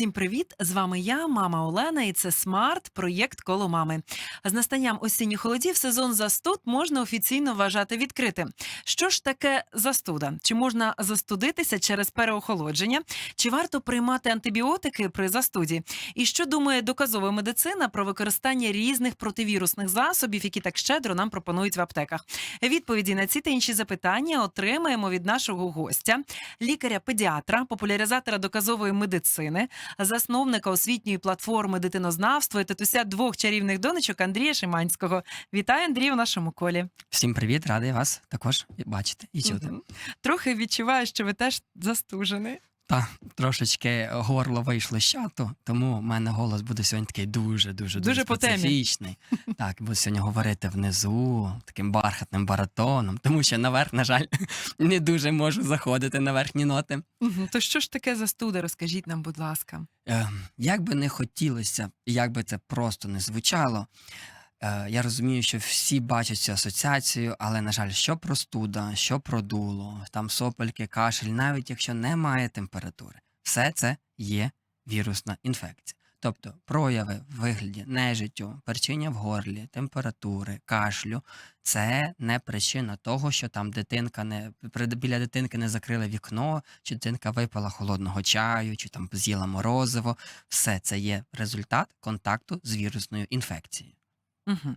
Всім привіт! З вами я, мама Олена, і це смарт проєкт коло мами. З настанням осінніх холодів сезон застуд можна офіційно вважати відкритим. Що ж таке застуда? Чи можна застудитися через переохолодження? Чи варто приймати антибіотики при застуді? І що думає доказова медицина про використання різних противірусних засобів, які так щедро нам пропонують в аптеках? Відповіді на ці та інші запитання отримаємо від нашого гостя, лікаря-педіатра, популяризатора доказової медицини, засновника освітньої платформи дитинознавства і татуся двох чарівних донечок Андрія Шиманського. Вітаю, Андрій, у нашому колі. Всім привіт, радий вас також бачити і чути. Угу. Трохи відчуваю, що ви теж застужений. Та трошечки горло вийшло з чату, тому в мене голос буде сьогодні такий дуже дуже Дуже темі. специфічний. Так, буду сьогодні говорити внизу таким бархатним баритоном, тому що наверх, на жаль, не дуже можу заходити на верхні ноти. То що ж таке застуда? Розкажіть нам, будь ласка. Е, як би не хотілося, як би це просто не звучало. Е, Я розумію, що всі бачать цю асоціацію, але, на жаль, що простуда, що продуло, там сопельки, кашель, навіть якщо немає температури, все це є вірусна інфекція. Тобто прояви в вигляді нежиттю, перчення в горлі, температури, кашлю це не причина того, що там дитинка не біля дитинки не закрили вікно, чи дитинка випила холодного чаю, чи там з'їла морозиво. Все це є результат контакту з вірусною інфекцією. Угу.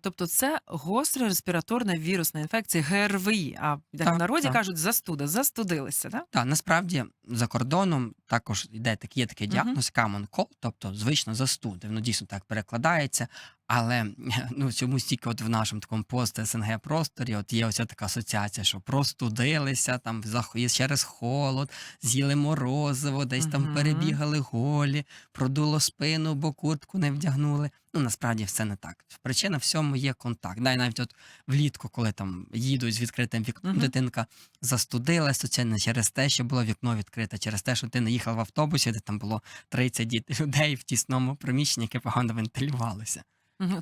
Тобто, це гостра респіраторна вірусна інфекція ГРВІ. А як Так, в народі так. кажуть, застуда, застудилися, да? Та насправді за кордоном також йде такий, є такий Мгм. діагноз common cold, тобто звична застуди. Воно дійсно так перекладається. Але ну чомусь тільки от в нашому такому пост СНГ просторі, от є оця така асоціація, що простудилися там через холод, з'їли морозиво, десь Мгм. там перебігали голі, продуло спину, бо куртку не вдягнули. Ну насправді все не так. Причина всьому є контакт. Да, і навіть от влітку, коли там їдуть з відкритим вікном, Мгм. дитинка застудилась, то це не через те, що було вікно відкрите, через те, що ти не їхав в автобусі, де там було 30 діт- людей в тісному приміщенні, яке погано вентилювалося.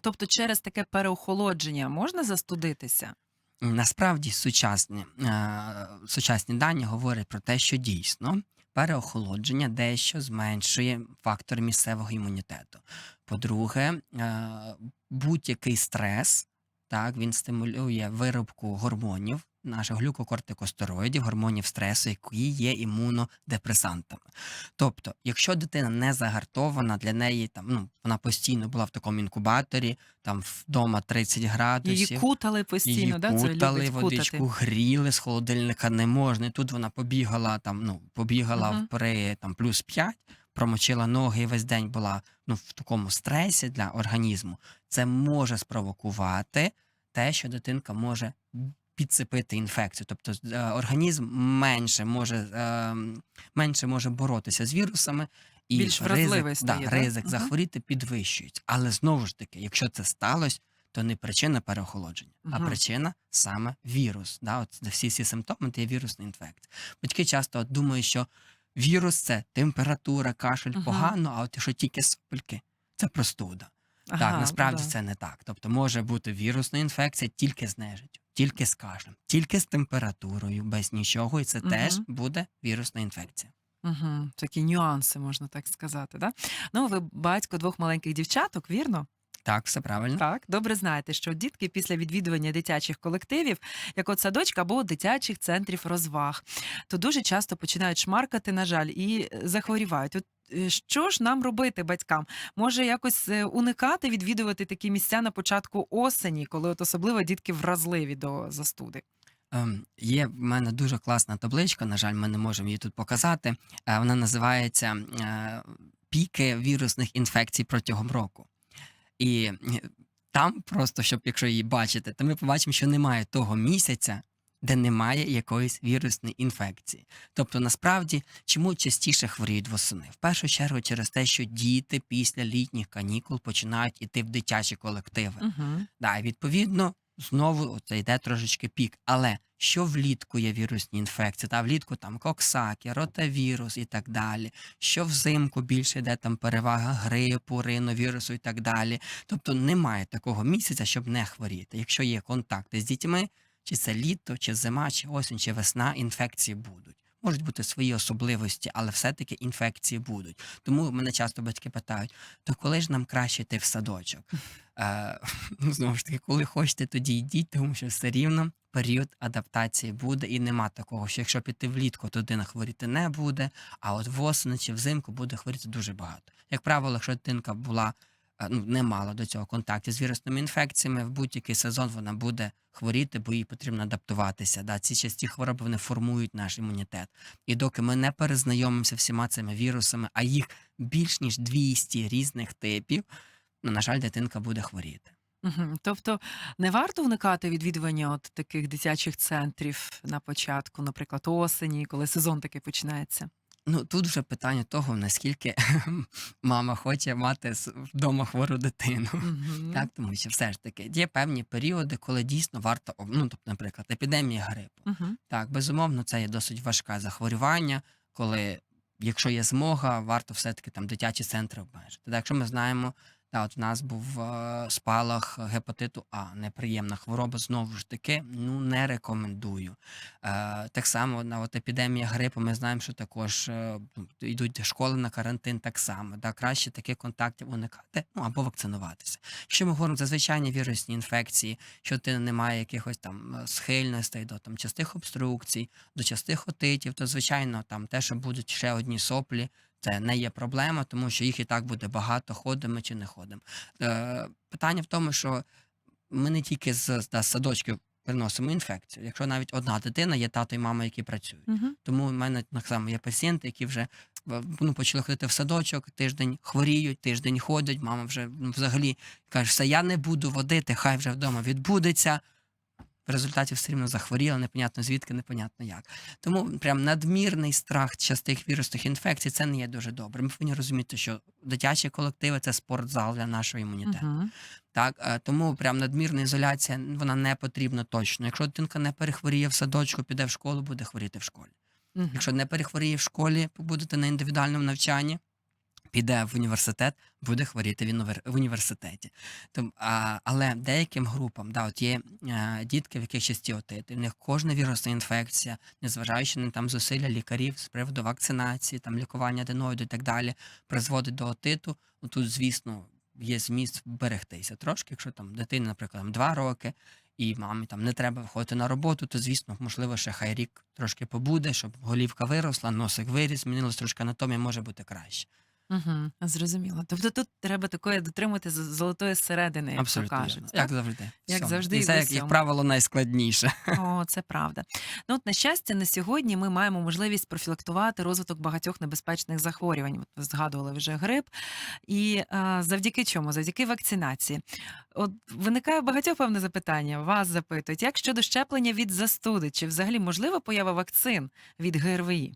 Тобто, через таке переохолодження можна застудитися? Насправді сучасні, е, сучасні дані говорять про те, що дійсно переохолодження дещо зменшує фактор місцевого імунітету. По-друге, е, будь-який стрес так, він стимулює виробку гормонів, наших глюкокортикостероїдів, гормонів стресу, які є імунодепресантами. Тобто, якщо дитина не загартована, для неї там ну вона постійно була в такому інкубаторі, там вдома 30 градусів. Її кутали постійно, Її да? Кутали, водичку кутати. гріли з холодильника не можна. І тут вона побігала там, ну побігала Мгм. в при там плюс 5, промочила ноги і весь день була ну в такому стресі для організму. Це може спровокувати те, що дитинка може підцепити інфекцію. Тобто е, організм менше може е, менше може боротися з вірусами. І Більш ризик, стає, да, ризик захворіти підвищується. Але знову ж таки, якщо це сталося, то не причина переохолодження, а причина саме вірус. Да? От всі ці симптоми це є вірусна інфекція. Батьки часто от думають, що вірус це температура, кашель Мгм. погано, а от що тільки сопельки це простуда. так, насправді да. це не так. Тобто може бути вірусна інфекція тільки з нежиттю, тільки з кашлем, тільки з температурою, без нічого, і це теж буде вірусна інфекція. Угу. Такі нюанси, можна так сказати. Да? Ну, ви батько двох маленьких дівчаток, вірно? Так, все правильно. Так, добре знаєте, що дітки після відвідування дитячих колективів, як от садочка або дитячих центрів розваг, то дуже часто починають шмаркати, на жаль, і е, захворівають. От е, що ж нам робити батькам? Може якось е, уникати відвідувати такі місця на початку осені, коли от особливо дітки вразливі до застуди? Ем, є в мене дуже класна табличка. На жаль, ми не можемо її тут показати. Вона називається Піки вірусних інфекцій протягом року. І там просто, щоб якщо її бачите, то ми побачимо, що немає того місяця, де немає якоїсь вірусної інфекції. Тобто, насправді, чому частіше хворіють восени? В першу чергу через те, що діти після літніх канікул починають іти в дитячі колективи. Угу. Да, і відповідно, знову це йде трошечки пік. Але що влітку є вірусні інфекції, та влітку там коксаки, ротавірус і так далі, що взимку більше йде там перевага грипу, риновірусу і так далі. Тобто немає такого місяця, щоб не хворіти. Якщо є контакти з дітьми, чи це літо, чи зима, чи осінь, чи весна, інфекції будуть. Можуть бути свої особливості, але все-таки інфекції будуть. Тому мене часто батьки питають: то коли ж нам краще йти в садочок? Е, ну, знову ж таки, коли хочете, тоді йдіть, тому що все рівно період адаптації буде, і нема такого, що якщо піти влітку, то дитина хворіти не буде, а от восени чи взимку буде хворіти дуже багато. Як правило, якщо дитинка була ну, не мала до цього контактів з вірусними інфекціями, в будь-який сезон вона буде хворіти, бо їй потрібно адаптуватися. Да? Ці часті хвороби вони формують наш імунітет. І доки ми не перезнайомимося всіма цими вірусами, а їх більш ніж 200 різних типів, ну, на жаль, дитинка буде хворіти. Тобто не варто уникати відвідування от таких дитячих центрів на початку, наприклад, осені, коли сезон такий починається. Ну, тут вже питання того, наскільки мама хоче мати вдома хвору дитину. Мгм. Так, тому що все ж таки є певні періоди, коли дійсно варто, ну, тобто, наприклад, епідемія грипу. Мгм. Так, безумовно, це є досить важке захворювання, коли, якщо є змога, варто все-таки там дитячі центри обмежити. Так, якщо ми знаємо, та, от в нас був е, спалах гепатиту А, неприємна хвороба, знову ж таки, ну не рекомендую. Е, так само на от епідемія грипу, ми знаємо, що також е, йдуть школи на карантин так само. Да, краще таких контактів уникати, ну або вакцинуватися. Якщо ми говоримо за звичайні вірусні інфекції, що ти не має якихось там е, схильностей до там частих обструкцій, до частих отитів, то звичайно там те, що будуть ще одні соплі, це не є проблема, тому що їх і так буде багато, ходимо чи не ходимо. Е, питання в тому, що ми не тільки з, з садочків переносимо інфекцію. Якщо навіть одна дитина, є тато і мама, які працюють. Мгм. Тому в мене так само є пацієнти, які вже ну, почали ходити в садочок, тиждень хворіють, тиждень ходять. Мама вже ну, взагалі каже, все, я не буду водити, хай вже вдома відбудеться. В результаті все рівно захворіла, непонятно звідки, непонятно як. Тому прям надмірний страх частих вірусних інфекцій це не є дуже добре. Ми повинні розуміти, що дитячі колективи це спортзал для нашого імунітету. Мгм. Так, е, тому прям надмірна ізоляція вона не потрібна точно. Якщо дитинка не перехворіє в садочку, піде в школу, буде хворіти в школі. Мгм. Якщо не перехворіє в школі, будете на індивідуальному навчанні, піде в університет, буде хворіти в інувер- в університеті. Том, а, але деяким групам, да, от є е, дітки, в яких часті отити, в них кожна вірусна інфекція, незважаючи на там зусилля лікарів з приводу вакцинації, там лікування аденоїду і так далі, призводить до отиту. Ну, тут, звісно, є зміст берегтися трошки, якщо там дитина, наприклад, два роки. І мамі там не треба виходити на роботу, то звісно, можливо, ще хай рік трошки побуде, щоб голівка виросла, носик виріс, змінилась трошки анатомія, може бути краще. Угу. Зрозуміло. Тобто тут треба такої дотримати з- золотої середини, як то Абсолютно кажуть. вірно. так? Як завжди. Як Всьому. завжди І і це, як, як усьому. правило, найскладніше. О, це правда. Ну, от, на щастя, на сьогодні ми маємо можливість профілактувати розвиток багатьох небезпечних захворювань. От ви згадували вже грип. І а, завдяки чому? Завдяки вакцинації. От виникає багатьох певне запитання. Вас запитують, як щодо щеплення від застуди? Чи взагалі можлива поява вакцин від ГРВІ?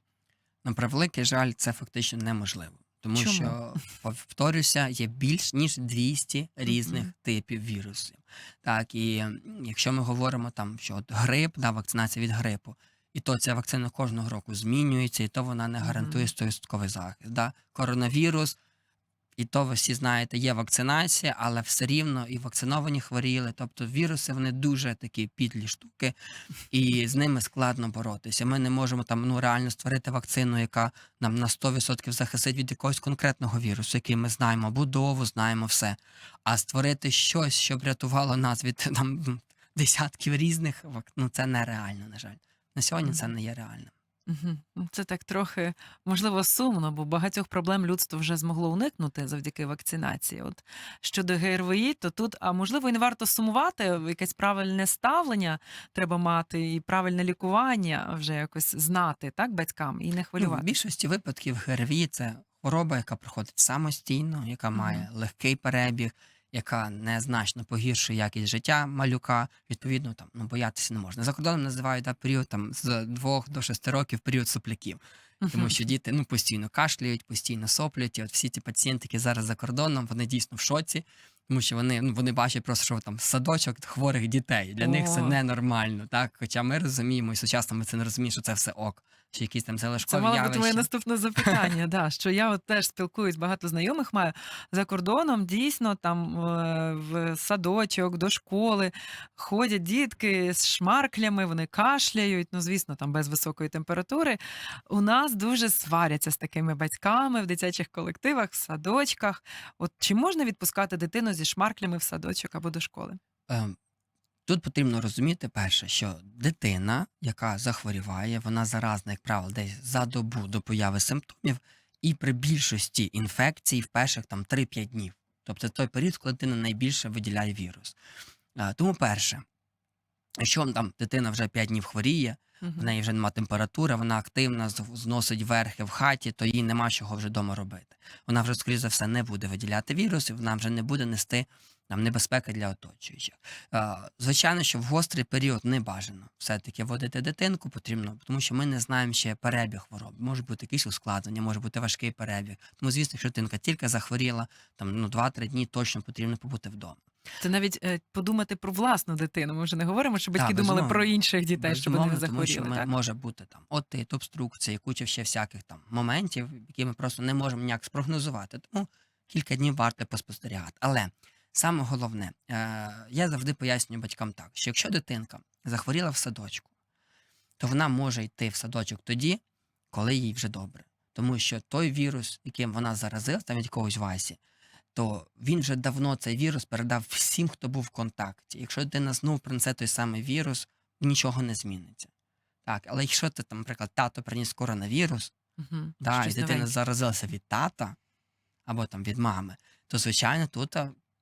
На превеликий жаль, це фактично неможливо. Тому Чому? що, повторюся, є більш ніж 200 різних Мгм. типів вірусів. Так, і якщо ми говоримо там, що от грип, да, вакцинація від грипу, і то ця вакцина кожного року змінюється, і то вона не гарантує 100% захист. Да. Коронавірус, і то ви всі знаєте, є вакцинація, але все рівно і вакциновані хворіли. Тобто віруси вони дуже такі підлі штуки, і з ними складно боротися. Ми не можемо там ну реально створити вакцину, яка нам на 100% захистить від якогось конкретного вірусу, який ми знаємо будову, знаємо все. А створити щось, щоб рятувало нас від там десятків різних ну це нереально, на жаль. На сьогодні це не є реально. Мгм. Ну, Це так трохи можливо сумно, бо багатьох проблем людство вже змогло уникнути завдяки вакцинації. От щодо ГРВІ, то тут, а можливо, і не варто сумувати, якесь правильне ставлення треба мати, і правильне лікування вже якось знати, так, батькам, і не Ну, в більшості випадків ГРВІ це хвороба, яка проходить самостійно, яка Мгм. має легкий перебіг, яка незначно погіршує якість життя малюка. Відповідно, там ну боятися не можна. За кордоном називають да, період там з двох до шести років період сопляків. Тому що діти ну постійно кашляють, постійно соплять. І от всі ці пацієнти, які зараз за кордоном, вони дійсно в шоці. Тому що вони, ну, вони бачать просто, що там садочок хворих дітей. Для них це ненормально. Так? Хоча ми розуміємо, і сучасна медицина розуміє, що це все ок, що якісь там Це залишкові мало бути моє наступне запитання. да, що я от теж спілкуюсь, багато знайомих маю за кордоном. Дійсно, там е, в садочок, до школи ходять дітки з шмарклями, вони кашляють. Ну, звісно, там без високої температури. У нас дуже сваряться з такими батьками в дитячих колективах, в садочках. От чи можна відпускати дитину зі шмарклями в садочок або до школи? Ем, Тут потрібно розуміти перше, що дитина, яка захворіває, вона заразна, як правило, десь за добу до появи симптомів, і при більшості інфекцій в перших там 3-5 днів. Тобто той період, коли дитина найбільше виділяє вірус. Е, Тому перше, якщо там дитина вже 5 днів хворіє, в неї вже немає температури, вона активна, зносить верхи в хаті, то їй нема чого вже вдома робити. Вона вже, скоріш за все, не буде виділяти вірус, і вона вже не буде нести там небезпеки для оточуючих. Е, Звичайно, що в гострий період не бажано все-таки водити дитинку потрібно, тому що ми не знаємо ще перебіг хвороб. Може бути якісь ускладнення, може бути важкий перебіг. Тому, звісно, якщо дитинка тільки захворіла, там ну 2-3 дні точно потрібно побути вдома. Це навіть е, подумати про власну дитину. Ми вже не говоримо, що батьки Так, думали про інших дітей, щоб вони не Безумовно, тому що захворіли. ми, так? може бути там отит, обструкція, куча ще всяких там моментів, які ми просто не можемо ніяк спрогнозувати. Тому кілька днів варто поспостерігати. Але саме головне, е, я завжди пояснюю батькам так, що якщо дитинка захворіла в садочку, то вона може йти в садочок тоді, коли їй вже добре. Тому що той вірус, яким вона заразилась, там від якогось Васі, то він вже давно цей вірус передав всім, хто був в контакті. Якщо дитина знову принесе той самий вірус, нічого не зміниться. Так, але якщо ти, там, наприклад, тато приніс коронавірус, Мгм. да, і дитина новеньке. заразилася від тата або там від мами, то звичайно тут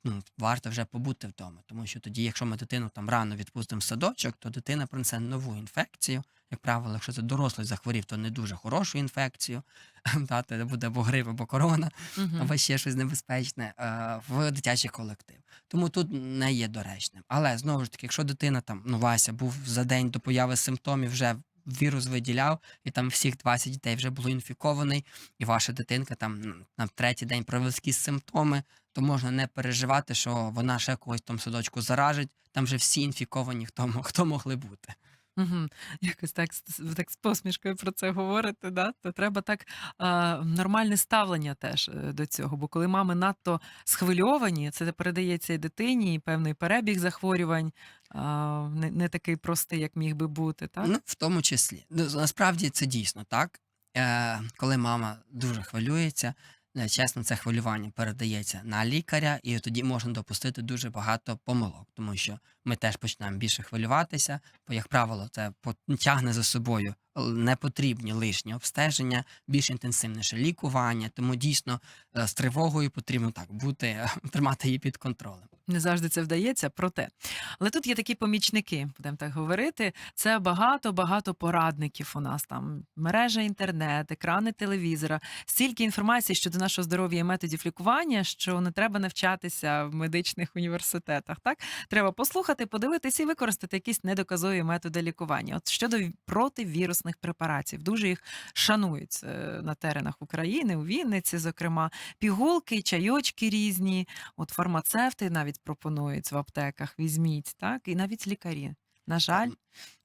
ну, варто вже побути вдома. Тому що тоді, якщо ми дитину там рано відпустимо в садочок, то дитина принесе нову інфекцію. Як правило, якщо це дорослий захворів, то не дуже хорошу інфекцію. Та, буде або грип, або корона Мгм. або ще щось небезпечне е, в дитячий колектив. Тому тут не є доречним. Але знову ж таки, якщо дитина там, ну Вася був за день до появи симптомів, вже вірус виділяв, і там всіх 20 дітей вже було інфікований, і ваша дитинка там ну, на третій день проявила якісь симптоми, то можна не переживати, що вона ще когось в тому садочку заражить. Там вже всі інфіковані, хто, хто могли бути. Угу. Якось так, так з посмішкою про це говорите, да? то треба так а, нормальне ставлення теж е, до цього. Бо коли мами надто схвильовані, це передається і дитині, і певний перебіг захворювань а, не, не такий простий, як міг би бути. Так? Ну, в тому числі. Ну, насправді це дійсно так. Е, коли мама дуже хвилюється, е, чесно, це хвилювання передається на лікаря, і тоді можна допустити дуже багато помилок, тому що ми теж починаємо більше хвилюватися, бо, як правило, це потягне за собою л- непотрібні лишні обстеження, більш інтенсивніше лікування. Тому дійсно е, з тривогою потрібно так бути, тримати її під контролем. Не завжди це вдається, проте. Але тут є такі помічники, будемо так говорити. Це багато-багато порадників у нас там мережа інтернет, екрани телевізора, стільки інформації щодо нашого здоров'я і методів лікування, що не треба навчатися в медичних університетах. Так треба послухати, подивитися і використати якісь недоказові методи лікування. От щодо ві- противірусних препаратів, дуже їх шанують е, на теренах України, у Вінниці, зокрема, пігулки, чайочки різні. От фармацевти навіть пропонують в аптеках, візьміть, так, і навіть лікарі. На жаль,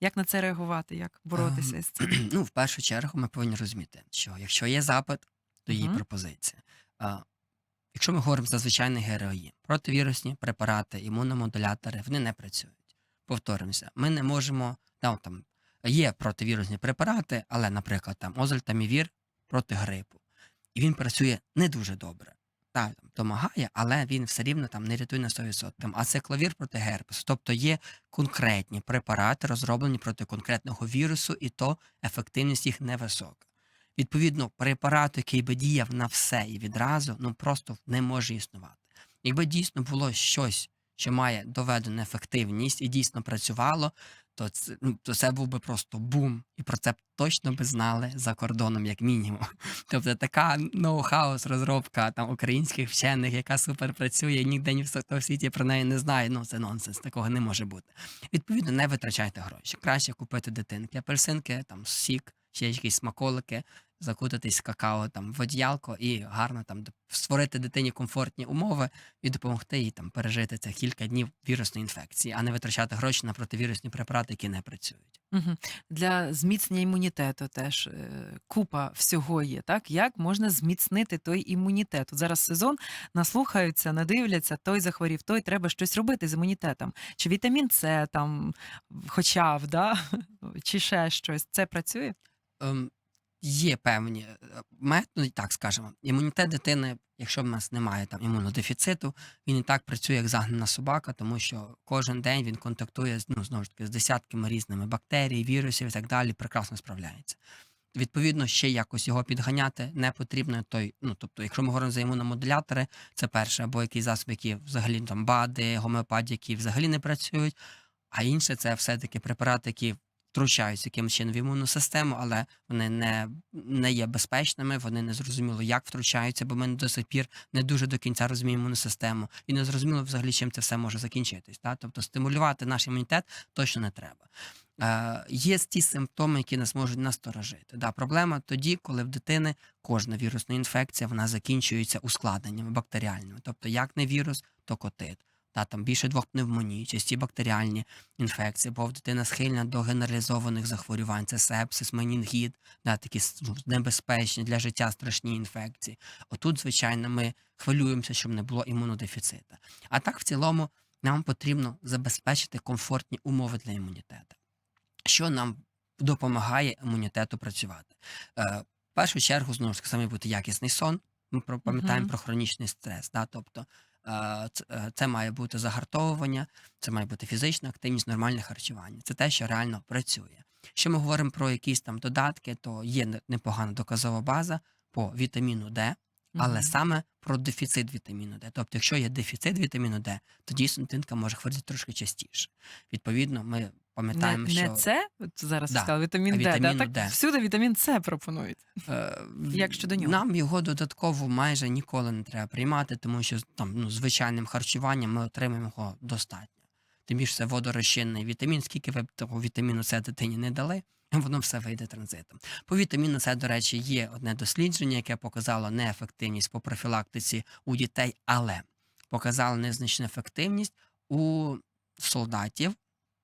як на це реагувати, як боротися Ем, з цим? ну, в першу чергу ми повинні розуміти, що якщо є запит, то є Мгм. пропозиція. А, якщо ми говоримо за звичайний героїн, противірусні препарати, імуномодулятори, вони не працюють. Повторимося, ми не можемо, от там є противірусні препарати, але, наприклад, там озольтамівір проти грипу. І він працює не дуже добре. Так, там, допомагає, але він все рівно там не рятує на 100%. Там, ацикловір проти герпесу. Тобто є конкретні препарати, розроблені проти конкретного вірусу, і то ефективність їх невисока. Відповідно, препарат, який би діяв на все і відразу, ну просто не може існувати. Якби дійсно було щось, що має доведену ефективність і дійсно працювало, то це, ну, то це був би просто бум, і про це б точно би знали за кордоном, як мінімум. Тобто така ноу-хаус розробка там українських вчених, яка супер працює, ніде ні в світі про неї не знає. Ну це нонсенс, такого не може бути. Відповідно, не витрачайте гроші. Краще купити дитинки, апельсинки, там сік, ще якісь смаколики, закутатись в какао там в одіялко і гарно там створити дитині комфортні умови і допомогти їй там пережити це кілька днів вірусної інфекції, а не витрачати гроші на противірусні препарати, які не працюють. Угу. Для зміцнення імунітету теж е, купа всього є. Так як можна зміцнити той імунітет? От зараз сезон наслухаються, надивляться, той захворів, той треба щось робити з імунітетом. Чи вітамін С там, хоча б, да? чи ще щось. Це працює? Ем, є певні е, методи, так скажемо. Імунітет дитини, якщо в нас немає там імунодефіциту, він і так працює як загнана собака, тому що кожен день він контактує ну, знову ж таки з десятками різними бактерій, вірусів і так далі, прекрасно справляється. Відповідно, ще якось його підганяти не потрібно. Той, ну тобто, якщо ми говоримо за імуномодулятори, це перше, або якісь засоби, які взагалі там БАДи, гомеопатії, які взагалі не працюють. А інше це все-таки препарати, які втручаються якимось чином в імунну систему, але вони не, не є безпечними, вони не зрозуміло, як втручаються, бо ми до сих пір не дуже до кінця розуміємо імунну систему, і не зрозуміло взагалі, чим це все може закінчитись. Та? Тобто стимулювати наш імунітет точно не треба. Е, є ті симптоми, які нас можуть насторожити. Да, проблема тоді, коли в дитини кожна вірусна інфекція вона закінчується ускладненнями бактеріальними. Тобто, як не вірус, то котит. Та, там більше двох пневмоній, часті бактеріальні інфекції, бо дитина схильна до генералізованих захворювань, це сепсис, менінгіт, да, такі ну, небезпечні для життя страшні інфекції. Отут, звичайно, ми хвилюємося, щоб не було імунодефіцита. А так, в цілому, нам потрібно забезпечити комфортні умови для імунітету що нам допомагає імунітету працювати. Е, в першу чергу, знову ж таки, саме бути якісний сон. Ми пам'ятаємо Мгм. про хронічний стрес. Да? Тобто це, е, має бути загартовування, це має бути фізична активність, нормальне харчування. Це те, що реально працює. Якщо ми говоримо про якісь там додатки, то є непогана доказова база по вітаміну Д, але Мгм. саме про дефіцит вітаміну Д. Тобто, якщо є дефіцит вітаміну Д, то дійсно дитинка може хворіти трошки частіше. Відповідно, ми пам'ятаємо, не що це, от зараз Да, сказала, вітамін а Д. Да, так Д. всюди вітамін С пропонують. Е, Як щодо нього? Нам його додатково майже ніколи не треба приймати, тому що там ну, звичайним харчуванням ми отримаємо його достатньо. Тим більше це водорозчинний вітамін, скільки ви б того вітаміну С дитині не дали, воно все вийде транзитом. По вітаміну С, до речі, є одне дослідження, яке показало неефективність по профілактиці у дітей, але показало незначну ефективність у солдатів,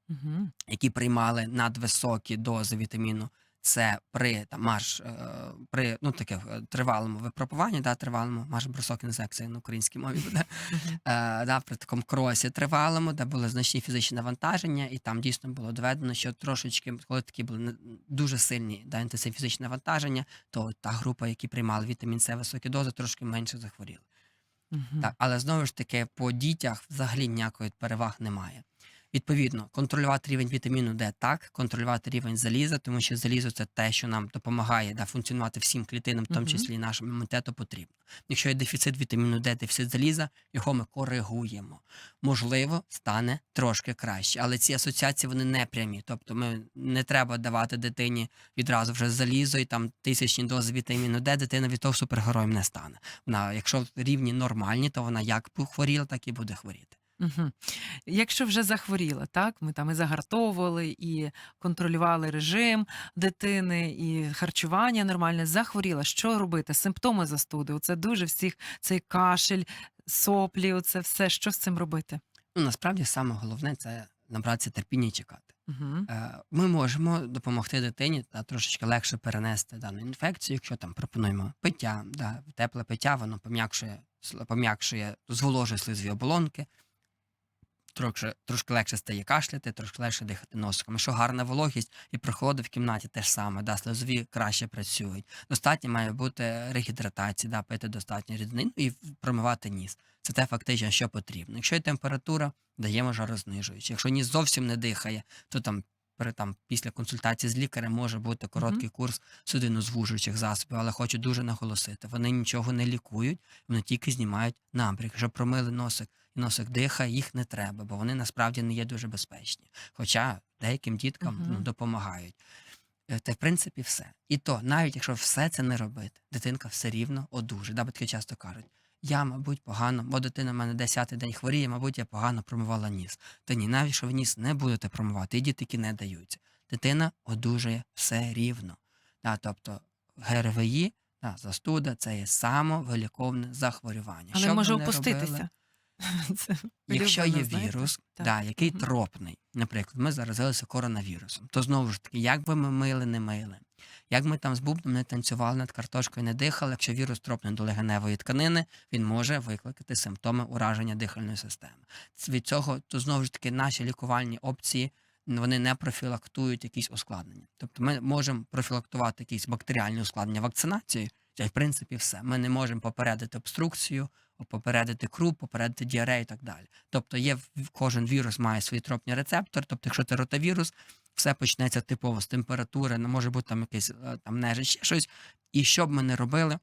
Угу. які приймали надвисокі дози вітаміну С при там, марш, е, при ну, таке, е, тривалому випробуванні, да, тривалому, марш бросок, не знаю, як це на українській мові буде, е, да, при такому кросі тривалому, де були значні фізичні навантаження, і там дійсно було доведено, що трошечки, коли такі були не- дуже сильні да, інтенсивні фізичні навантаження, то та група, які приймали вітамін С високі дози, трошки менше захворіли. Так, але знову ж таки, по дітях взагалі ніякої переваг немає. Відповідно, контролювати рівень вітаміну Д так, контролювати рівень заліза, тому що залізо це те, що нам допомагає да, функціонувати всім клітинам, в тому числі і нашому імунітету потрібно. Якщо є дефіцит вітаміну Д, дефіцит заліза, його ми коригуємо. Можливо, стане трошки краще, але ці асоціації вони не прямі. Тобто, ми не треба давати дитині відразу вже залізо і там тисячні дози вітаміну Д, дитина від того супергероєм не стане. Вона, якщо рівні нормальні, то вона як хворіла, так і буде хворіти. Угу. Якщо вже захворіла, так ми там і загартовували, і контролювали режим дитини, і харчування нормальне, захворіла. Що робити? Симптоми застуди. Це дуже всіх цей кашель, соплі, це все. Що з цим робити? Ну насправді саме головне це набратися терпіння і чекати. Угу. Е, Ми можемо допомогти дитині та трошечки легше перенести дану інфекцію, якщо там пропонуємо пиття, да, тепле пиття, воно пом'якшує, сл- пом'якшує, зволожує слизові оболонки, трошки, трошки легше стає кашляти, трошки легше дихати носиком. Якщо гарна вологість і проходи в кімнаті теж саме, да, слизові краще працюють. Достатньо має бути регідратація, да, пити достатньо рідини ну, і промивати ніс. Це те фактично, що потрібно. Якщо є температура, даємо жарознижуючи. Якщо ніс зовсім не дихає, то там при там після консультації з лікарем може бути короткий курс судинозвужуючих засобів, але хочу дуже наголосити. Вони нічого не лікують, вони тільки знімають набряк. Якщо промили носик і носик дихає, їх не треба, бо вони насправді не є дуже безпечні. Хоча деяким діткам Мгм. ну, допомагають. Е, Та в принципі все. І то, навіть якщо все це не робити, дитинка все рівно одужає. Да, батьки часто кажуть, я, мабуть, погано, бо дитина в мене 10-й день хворіє, мабуть, я погано промивала ніс. Та ні, навіть що ви ніс не будете промивати, і діти, не даються. Дитина одужує все рівно. Да, тобто ГРВІ, та, застуда це є самовиліковне захворювання. Але Що може опуститися. робили, Це Якщо є знаєте? вірус, Так. да, який Мгм. тропний, наприклад, ми заразилися коронавірусом, то знову ж таки, як би ми мили, не мили, як ми там з бубном не танцювали над картошкою, не дихали, якщо вірус тропний до легеневої тканини, він може викликати симптоми ураження дихальної системи. Від цього, то знову ж таки, наші лікувальні опції вони не профілактують якісь ускладнення. Тобто ми можемо профілактувати якісь бактеріальні ускладнення вакцинацією, це в принципі все. Ми не можемо попередити обструкцію, попередити круп, попередити діарею і так далі. Тобто є кожен вірус має свій тропний рецептор. Тобто, якщо це ротавірус, все почнеться типово з температури, не може бути там якийсь е, там нежить, ще щось. І що б ми не робили,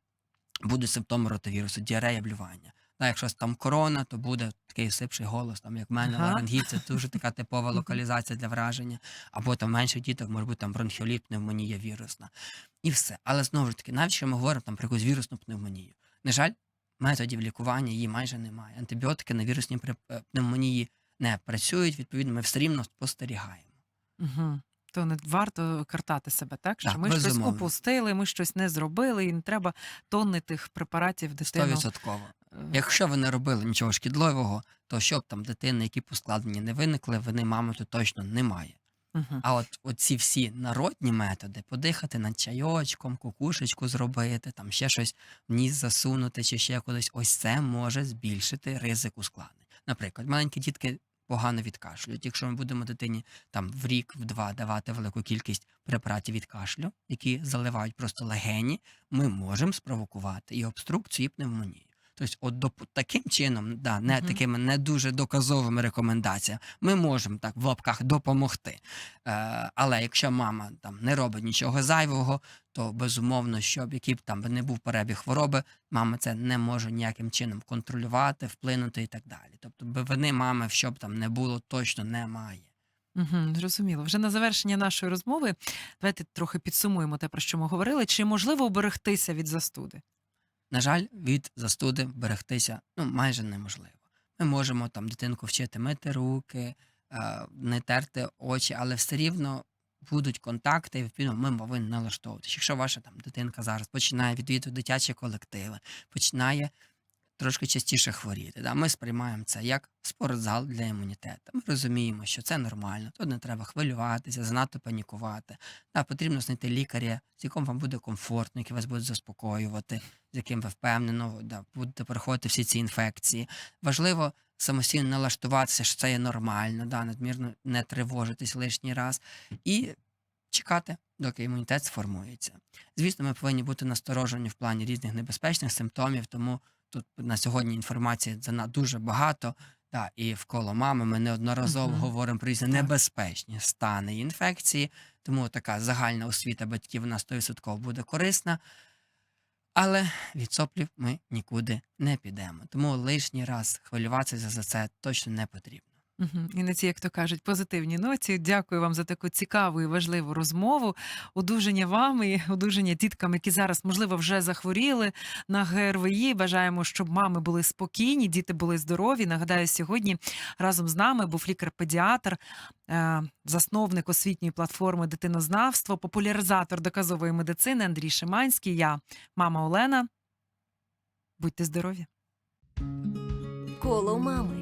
будуть симптоми ротавірусу, діарея, блювання. Та якщо там корона, то буде такий сипший голос, там як в мене Ага. ларингіт, це дуже така типова локалізація для враження. Або там менших діток може бути там бронхіоліт, пневмонія вірусна. І все. Але знову ж таки, навіть якщо ми говоримо там про якусь вірусну пневмонію. На жаль, методів лікування її майже немає. Антибіотики на вірусній е, пневмонії не працюють, відповідно, ми все рівно спостерігаємо. Угу. То не варто картати себе, так? Що Так, ми щось упустили, ми щось не зробили, і не треба тонни тих препаратів дитину. Стовідсотково. е, Якщо ви не робили нічого шкідливого, то щоб там дитини, які поскладені не виникли, вини мами тут точно немає. мгм. А от оці всі народні методи подихати над чайочком, кукушечку зробити, там ще щось в ніс засунути чи ще кудись, ось це може збільшити ризик ускладнень. Наприклад, маленькі дітки погано відкашлюють. Якщо ми будемо дитині там в рік, в два давати велику кількість препаратів від кашлю, які заливають просто легені, ми можемо спровокувати і обструкцію, і пневмонію. Тобто, от до таким чином, да, не Мгм. такими не дуже доказовими рекомендаціями, ми можемо так в лапках допомогти. Е, але якщо мама там не робить нічого зайвого, то безумовно, щоб який б там не був перебіг хвороби, мама це не може ніяким чином контролювати, вплинути і так далі. Тобто, вини мами, що б там не було, точно немає. Угу, зрозуміло. Вже на завершення нашої розмови давайте трохи підсумуємо те, про що ми говорили. Чи можливо уберегтися від застуди? На жаль, від застуди берегтися ну, майже неможливо. Ми можемо там дитинку вчити мити руки, е, не терти очі, але все рівно будуть контакти, і відповідно ми повинні налаштовуватися. Якщо ваша там дитинка зараз починає відвідувати дитячі колективи, починає трошки частіше хворіти. Да? Ми сприймаємо це як спортзал для імунітету. Ми розуміємо, що це нормально, тут не треба хвилюватися, занадто панікувати. Да, потрібно знайти лікаря, з яким вам буде комфортно, який вас буде заспокоювати, з яким ви впевнено да, будете проходити всі ці інфекції. Важливо самостійно налаштуватися, що це є нормально, да, надмірно не тривожитись лишній раз і чекати, доки імунітет сформується. Звісно, ми повинні бути насторожені в плані різних небезпечних симптомів, тому тут на сьогодні інформації зана дуже багато. Та і вколо мами ми неодноразово Мгм. говоримо про різні небезпечні стани інфекції, тому така загальна освіта батьків вона 100% буде корисна. Але від соплів ми нікуди не підемо. Тому лишній раз хвилюватися за це точно не потрібно. Угу. І на цій, як то кажуть, позитивній ноті. Дякую вам за таку цікаву і важливу розмову. Одужання вам і одужання діткам, які зараз, можливо, вже захворіли на ГРВІ. Бажаємо, щоб мами були спокійні, діти були здорові. Нагадаю, сьогодні разом з нами був лікар-педіатр, е, засновник освітньої платформи Дитинознавство, популяризатор доказової медицини Андрій Шиманський. Я мама Олена. Будьте здорові! Коло мами.